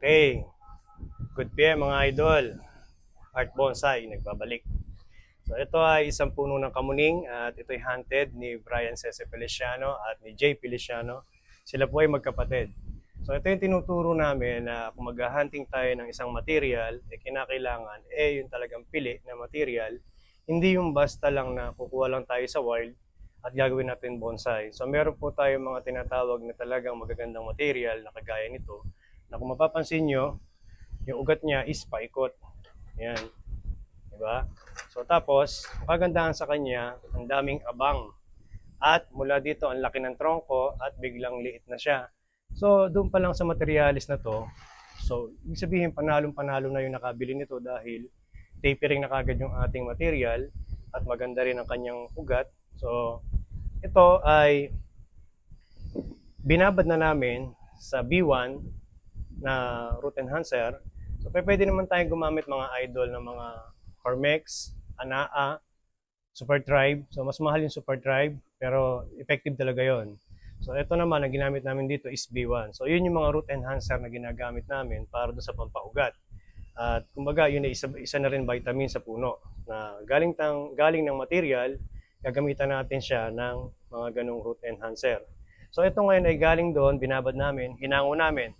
Okay. Good PM mga idol. Art Bonsai, nagbabalik. So ito ay isang puno ng kamuning at ito ay hunted ni Brian Cese Feliciano at ni Jay Feliciano. Sila po ay magkapatid. So ito yung tinuturo namin na kung mag-hunting tayo ng isang material, eh kinakailangan eh yung talagang pili na material, hindi yung basta lang na kukuha lang tayo sa wild at gagawin natin bonsai. So meron po tayo mga tinatawag na talagang magagandang material na kagaya nito na kung mapapansin nyo, yung ugat niya is paikot. Yan. Diba? So tapos, kagandahan sa kanya, ang daming abang. At mula dito, ang laki ng tronko at biglang liit na siya. So doon pa lang sa materialis na to, so ibig sabihin panalong-panalo na yung nakabili nito dahil tapering na kagad yung ating material at maganda rin ang kanyang ugat. So ito ay binabad na namin sa B1 na root enhancer. So pwede naman tayong gumamit mga idol ng mga Hormex, Anaa, Super Tribe. So mas mahal yung Super Tribe pero effective talaga yon. So ito naman ang ginamit namin dito is B1. So yun yung mga root enhancer na ginagamit namin para doon sa pampaugat. At kumbaga yun ay isa, isa na rin vitamin sa puno na galing tang galing ng material gagamitan natin siya ng mga ganong root enhancer. So ito ngayon ay galing doon, binabad namin, hinango namin.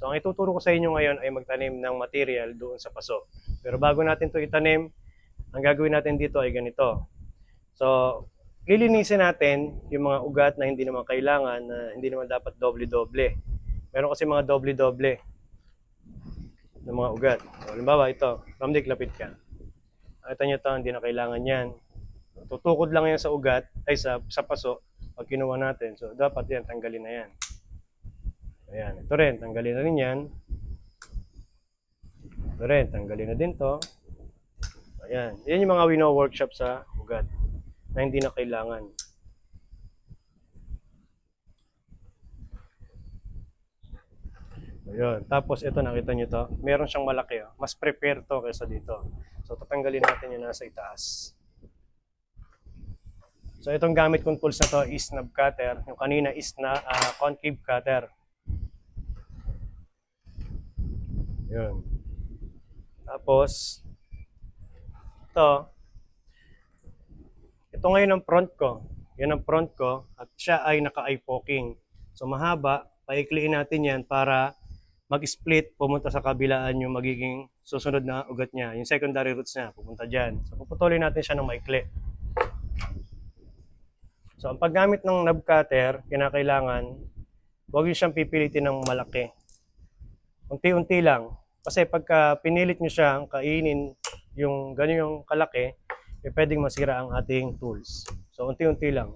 So ang ituturo ko sa inyo ngayon ay magtanim ng material doon sa paso. Pero bago natin to itanim, ang gagawin natin dito ay ganito. So lilinisin natin yung mga ugat na hindi naman kailangan, na hindi naman dapat doble-doble. Meron kasi mga doble-doble ng mga ugat. So, halimbawa ito, Ramdik, lapit ka. Nakita nyo ito, hindi na kailangan yan. Tutukod lang yan sa ugat, ay sa, sa paso, pag kinuha natin. So, dapat yan, tanggalin na yan. Ayan, ito rin, tanggalin na rin yan. Ito rin, tanggalin na din to. Ayan, yan yung mga wino workshop sa ugat na hindi na kailangan. Ayun. Tapos ito nakita nyo to. Meron siyang malaki. Oh. Mas prepare to kaysa dito. So tatanggalin natin yung nasa itaas. So itong gamit kong tools na to is knob cutter. Yung kanina is na ah, concave cutter. Yun. Tapos ito ito ngayon ang front ko. Yan ang front ko at siya ay naka-eye poking. So mahaba, paikliin natin yan para mag-split, pumunta sa kabilaan yung magiging susunod na ugat niya. Yung secondary roots niya, pupunta dyan. So puputulin natin siya ng maikli. So ang paggamit ng knob cutter, kinakailangan, huwag yung siyang pipilitin ng malaki. Unti-unti lang. Kasi pagka pinilit nyo siyang kainin yung ganyang kalaki, eh, pwedeng masira ang ating tools. So, unti-unti lang.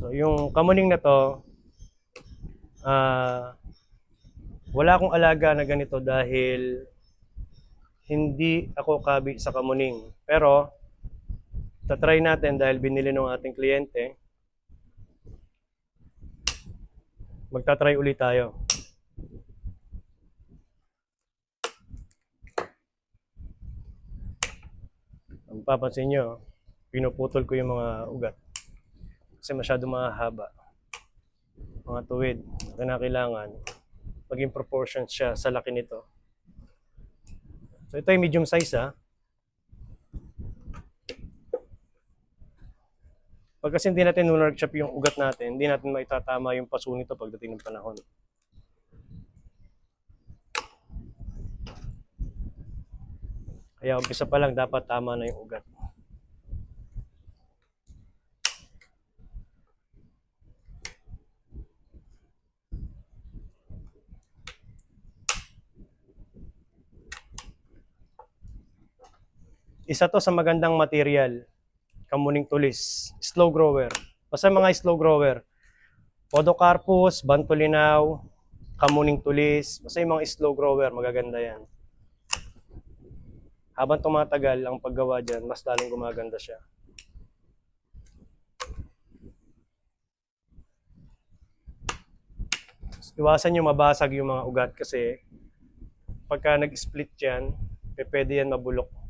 So, yung kamuning na to, ah, wala akong alaga na ganito dahil hindi ako kabi sa kamuning. Pero, tatry natin dahil binili ng ating kliyente. Magtatry ulit tayo. Ang papansin nyo, pinuputol ko yung mga ugat. Kasi masyado mahaba. Mga tuwid na kailangan maging proportion siya sa laki nito. So ito ay medium size ha. Pag kasi hindi natin workshop yung ugat natin, hindi natin maitatama yung paso nito pagdating ng panahon. Kaya umpisa pa lang dapat tama na yung ugat. Isa to sa magandang material. Kamuning tulis. Slow grower. Basta mga slow grower. Podocarpus, Bantolinaw, Kamuning tulis. Basta yung mga slow grower, magaganda yan habang tumatagal ang paggawa dyan, mas lalong gumaganda siya. Iwasan nyo mabasag yung mga ugat kasi pagka nag-split yan, pwede yan mabulok.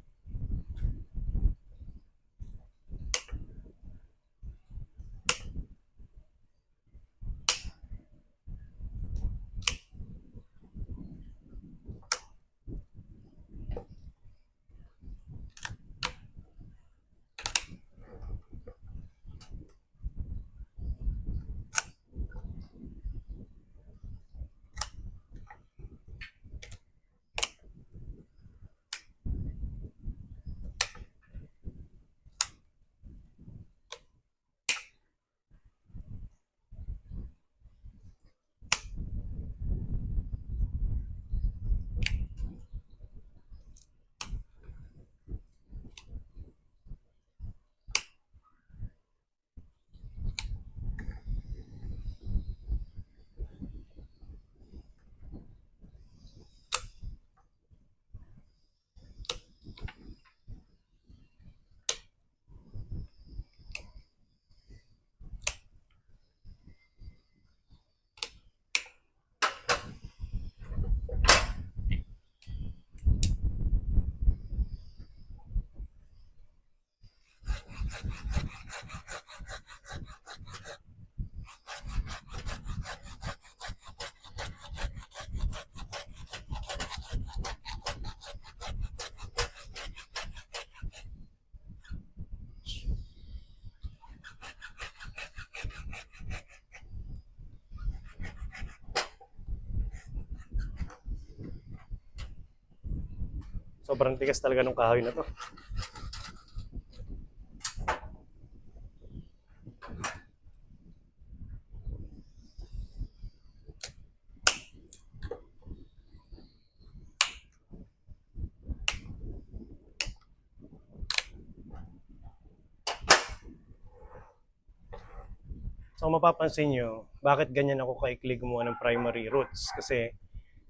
sobrang tigas talaga ng kahoy na to. So mapapansin nyo, bakit ganyan ako kaikli gumawa ng primary roots? Kasi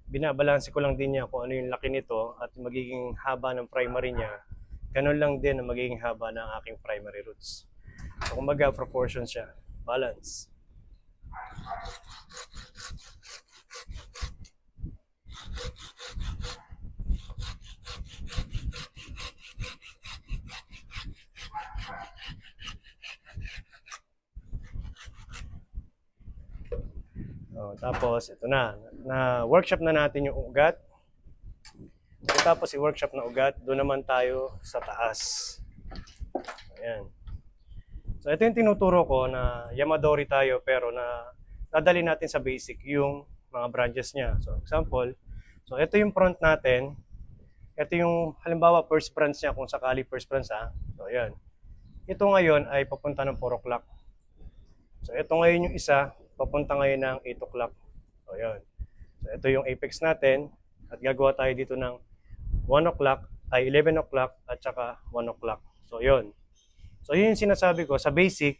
binabalanse ko lang din niya kung ano yung laki nito at magiging haba ng primary niya. Ganun lang din ang magiging haba ng aking primary roots. So kumbaga proportion siya. Balance. Oh, tapos ito na, na workshop na natin yung ugat. Tapos i-workshop na ugat, doon naman tayo sa taas. Ayan. So ito yung tinuturo ko na Yamadori tayo pero na dadali natin sa basic yung mga branches niya. So example, so ito yung front natin. Ito yung halimbawa first branch niya kung sakali first branch ha. So ayan. Ito ngayon ay papunta ng 4 o'clock. So ito ngayon yung isa, papunta ngayon ng 8 o'clock. So ayan. So ito yung apex natin at gagawa tayo dito ng 1 o'clock ay 11 o'clock at saka 1 o'clock. So yun. So yun yung sinasabi ko sa basic,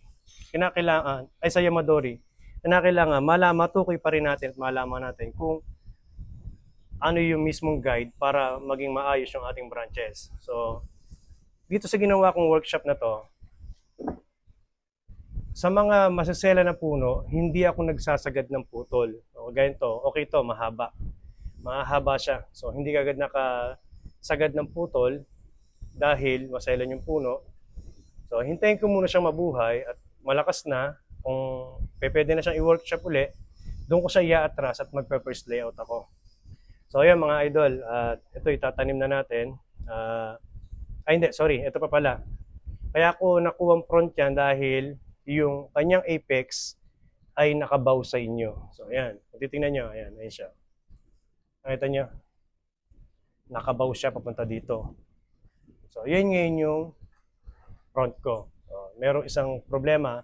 kinakailangan, ay sa Yamadori, kinakailangan malaman, matukoy pa rin natin at malaman natin kung ano yung mismong guide para maging maayos yung ating branches. So, dito sa ginawa kong workshop na to, sa mga masasela na puno, hindi ako nagsasagad ng putol. O, ganito, okay to, mahaba. Mahaba siya. So, hindi kagad nakasagad ng putol dahil maselan yung puno. So, hintayin ko muna siyang mabuhay at malakas na. Kung pwede na siyang i-workshop uli, doon ko siya i-atras at magpe-first layout ako. So, ayan mga idol, at ito itatanim na natin. Ah, ay hindi, sorry, ito pa pala. Kaya ako nakuha ang front yan dahil yung kanyang apex ay nakabaw sa inyo. So, ayan. Kung titingnan nyo, ayan, ayan siya. Nakita nyo? Nakabaw siya papunta dito. So, yan ngayon yung front ko. So, merong isang problema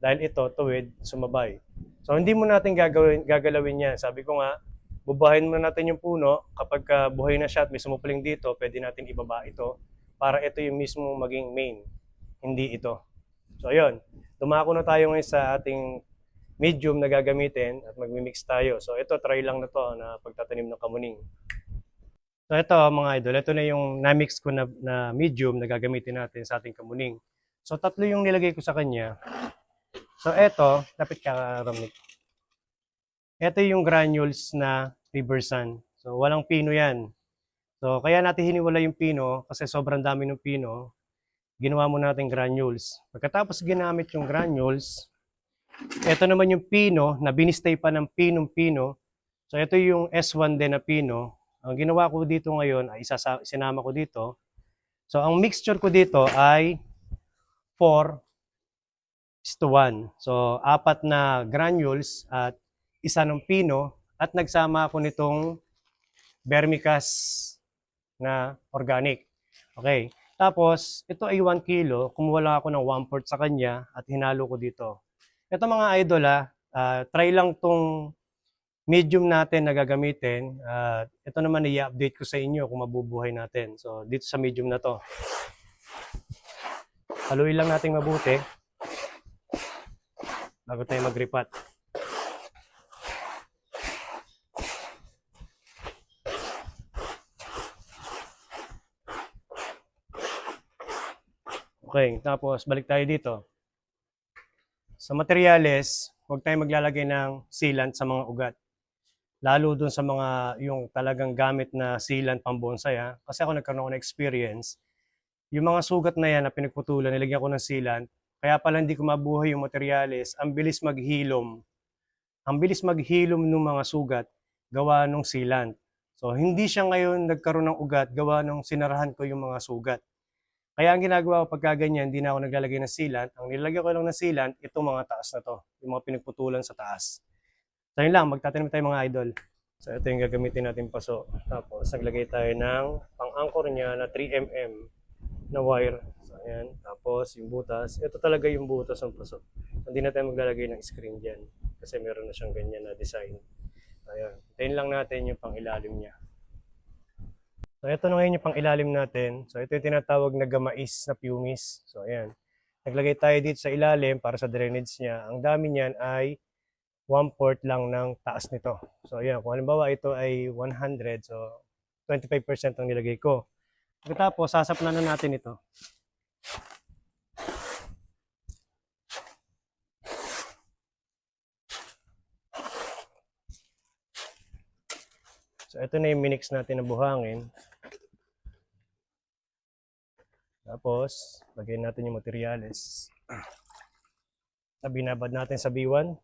dahil ito, tuwid, sumabay. So, hindi mo natin gagawin, gagalawin yan. Sabi ko nga, bubahin muna natin yung puno. Kapag ka buhay na siya at may sumupuling dito, pwede natin ibaba ito para ito yung mismo maging main, hindi ito. So, ayun. Dumako na tayo ngayon sa ating medium na gagamitin at magmi-mix tayo. So, ito, try lang na to na pagtatanim ng kamuning. So, ito mga idol, ito na yung na-mix ko na, na medium na gagamitin natin sa ating kamuning. So, tatlo yung nilagay ko sa kanya. So, ito, lapit ka, Ramnik. Ito yung granules na river sun. So, walang pino yan. So, kaya natin hiniwala yung pino kasi sobrang dami ng pino. Ginawa mo natin granules. Pagkatapos ginamit yung granules, ito naman yung pino na binistay pa ng pinong pino. So, ito yung S1 din na pino. Ang ginawa ko dito ngayon ay isasa, sinama ko dito. So, ang mixture ko dito ay 4 is to 1. So, apat na granules at isa ng pino at nagsama ako nitong vermicast na organic. Okay. Tapos, ito ay 1 kilo. Kumuha lang ako ng 1 fourth sa kanya at hinalo ko dito. Ito mga idol ha, ah, try lang tong medium natin na gagamitin. At ito naman i-update ko sa inyo kung mabubuhay natin. So, dito sa medium na to. Haluin lang natin mabuti bago tayo mag-repat. Okay, tapos balik tayo dito. Sa materyales, huwag tayong maglalagay ng sealant sa mga ugat. Lalo dun sa mga yung talagang gamit na sealant pang bonsai ha. Kasi ako nagkaroon ako ng experience. Yung mga sugat na yan na pinagputulan, nilagyan ko ng sealant. Kaya pala hindi ko mabuhay yung materyales. Ang bilis maghilom. Ang bilis maghilom ng mga sugat gawa ng sealant. So hindi siya ngayon nagkaroon ng ugat gawa ng sinarahan ko yung mga sugat. Kaya ang ginagawa ko pagka ganyan, hindi na ako naglalagay ng sealant. Ang nilagay ko lang ng sealant, itong mga taas na to. Yung mga pinagputulan sa taas. So yun lang, magtatanim tayo mga idol. So ito yung gagamitin natin paso. Tapos naglagay tayo ng pang-anchor niya na 3mm na wire. So ayan. Tapos yung butas. Ito talaga yung butas ng paso. Hindi na tayo maglalagay ng screen dyan. Kasi meron na siyang ganyan na design. Ayan. Tayin lang natin yung pang-ilalim niya. So ito na ngayon yung pang-ilalim natin. So ito yung tinatawag na gamais na pumice. So ayan. Naglagay tayo dito sa ilalim para sa drainage niya. Ang dami niyan ay 1 port lang ng taas nito. So ayan, kung halimbawa ito ay 100, so 25% ang nilagay ko. Pagkatapos, sasaplan na natin ito. So ito na yung minix natin na buhangin. Tapos, lagyan natin yung materyales. Na binabad natin sa B1.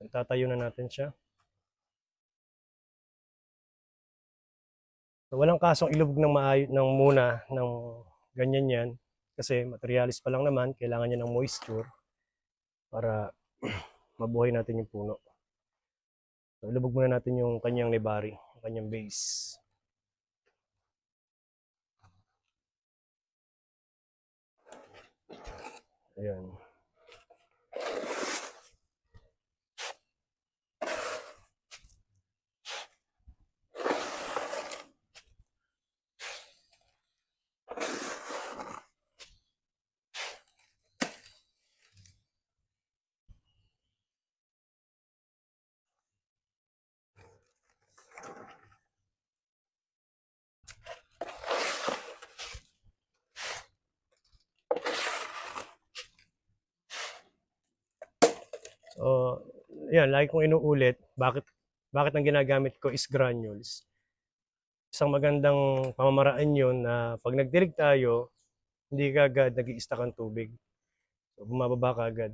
Itatayo na natin siya. So, walang kasong ilubog ng maayo ng muna ng ganyan yan kasi materialis pa lang naman, kailangan niya ng moisture para mabuhay natin yung puno. So, ilubog muna natin yung kanyang nibari, yung kanyang base. Ayan. So, yan, lagi kong inuulit, bakit bakit ang ginagamit ko is granules. Isang magandang pamamaraan yun na pag nagdilig tayo, hindi ka agad nag ang tubig. So, bumababa ka agad.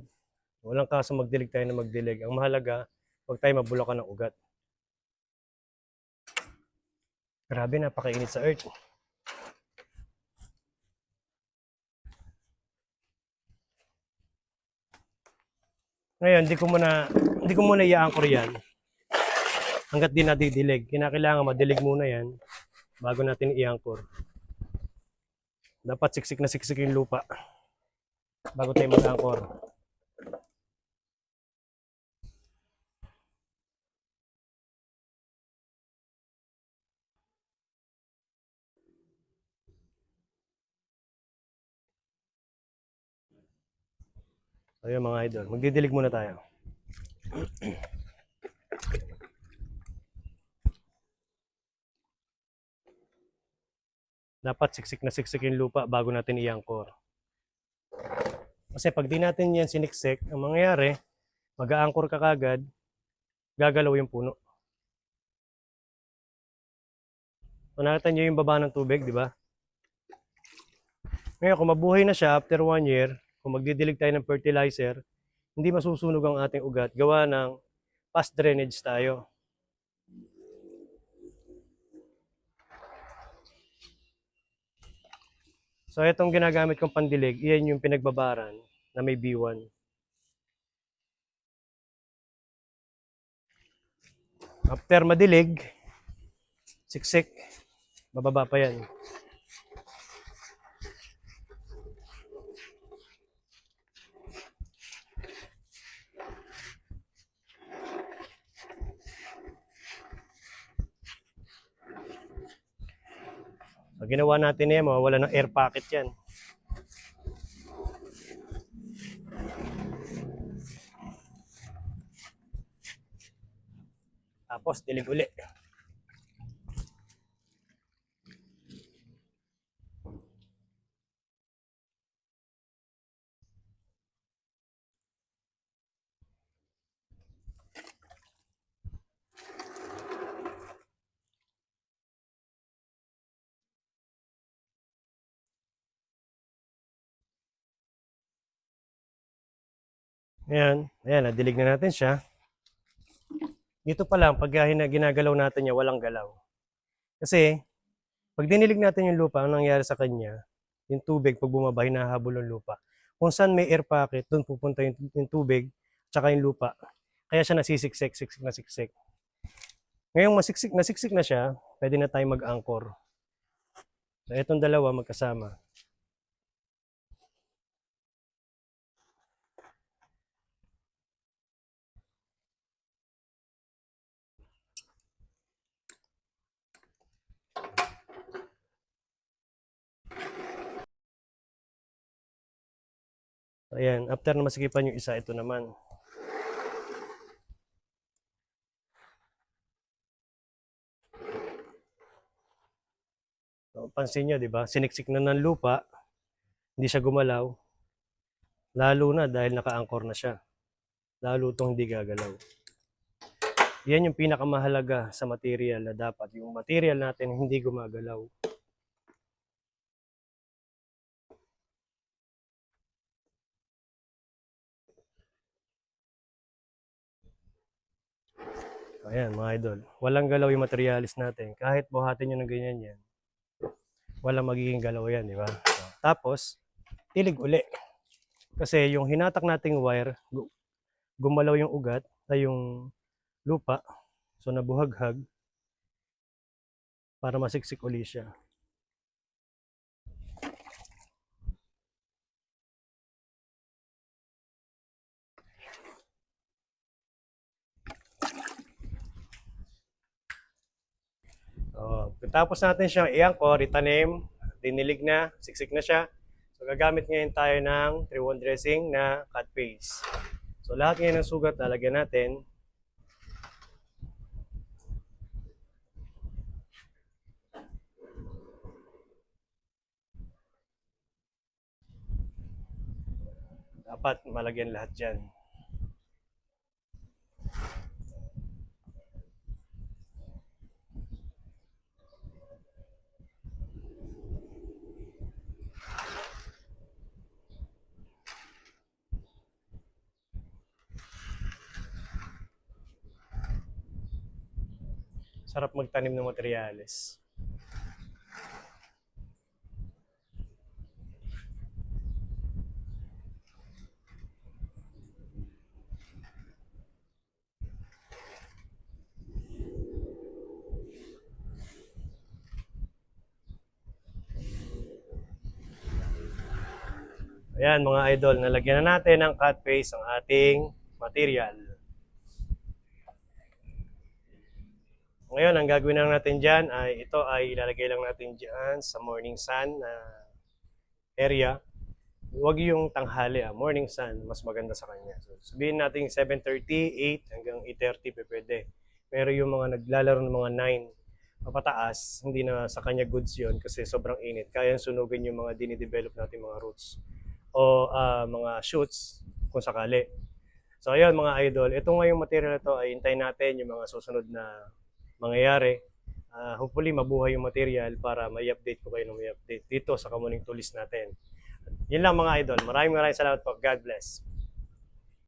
Walang kaso magdilig tayo na magdilig. Ang mahalaga, huwag tayo mabulakan ng ugat. Grabe, napakainit sa earth. Ngayon, di ko muna, di ko muna i-anchor yan. Hanggat di nadidilig. Kinakailangan madilig muna yan bago natin i-anchor. Dapat siksik na siksik yung lupa bago tayo mag-anchor. Ayun mga idol, magdidilig muna tayo. Dapat siksik na siksik yung lupa bago natin i-anchor. Kasi pag di natin yan siniksik, ang mangyayari, mag-a-anchor ka kagad, gagalaw yung puno. So, nakita nyo yung baba ng tubig, di ba? Ngayon, kung mabuhay na siya after one year, kung magdidilig tayo ng fertilizer, hindi masusunog ang ating ugat. Gawa ng past drainage tayo. So, itong ginagamit kong pandilig, iyan yung pinagbabaran na may B1. After madilig, siksik, bababa pa yan. Pag ginawa natin yan, mawawala ng air pocket yan. Tapos, dilig uli. Ayan, ayan, nadilig na natin siya. Dito pa lang, pag ginagalaw natin niya, walang galaw. Kasi, pag dinilig natin yung lupa, ang nangyari sa kanya, yung tubig, pag bumaba, hinahabol yung lupa. Kung saan may air pocket, doon pupunta yung, yung tubig, tsaka yung lupa. Kaya siya nasisiksik, siksik na siksik. Ngayong masiksik, nasiksik na siya, pwede na tayo mag-anchor. So, itong dalawa magkasama. Ayan, after na masikipan yung isa, ito naman. So, pansin nyo, di ba? Siniksik na ng lupa, hindi siya gumalaw. Lalo na dahil naka-anchor na siya. Lalo itong hindi gagalaw. Yan yung pinakamahalaga sa material na dapat. Yung material natin hindi gumagalaw. Ayan, mga idol. Walang galaw yung materialis natin. Kahit buhatin nyo ng ganyan yan, walang magiging galaw yan, di ba? So, tapos, tilig uli. Kasi yung hinatak nating wire, gu- gumalaw yung ugat, ay yung lupa. So, nabuhaghag para masiksik uli siya. Oh, tapos natin siyang i-anchor, itanim, dinilig na, siksik na siya. So gagamit ngayon tayo ng 3-1 dressing na cut paste. So lahat ngayon ng sugat lalagyan natin. Dapat malagyan lahat dyan. Sarap magtanim ng materyales. Ayan mga idol, nalagyan na natin ng cut paste ang ating material. Ngayon, ang gagawin lang natin dyan ay ito ay ilalagay lang natin dyan sa morning sun na area. Huwag yung tanghali, ah. morning sun, mas maganda sa kanya. So, sabihin natin 7.30, 8 hanggang 8.30 pe pwede. Pero yung mga naglalaro ng mga 9 papataas, hindi na sa kanya goods yon kasi sobrang init. Kaya sunugin yung mga dinidevelop natin mga roots o ah, mga shoots kung sakali. So ayun mga idol, ito nga yung material na to ay hintayin natin yung mga susunod na mangyayari. Ah, hopefully mabuhay yung material para may update ko kayo ng may update dito sa Kamuning Tulis natin. Yun lang mga idol. Maraming maraming salamat po. God bless.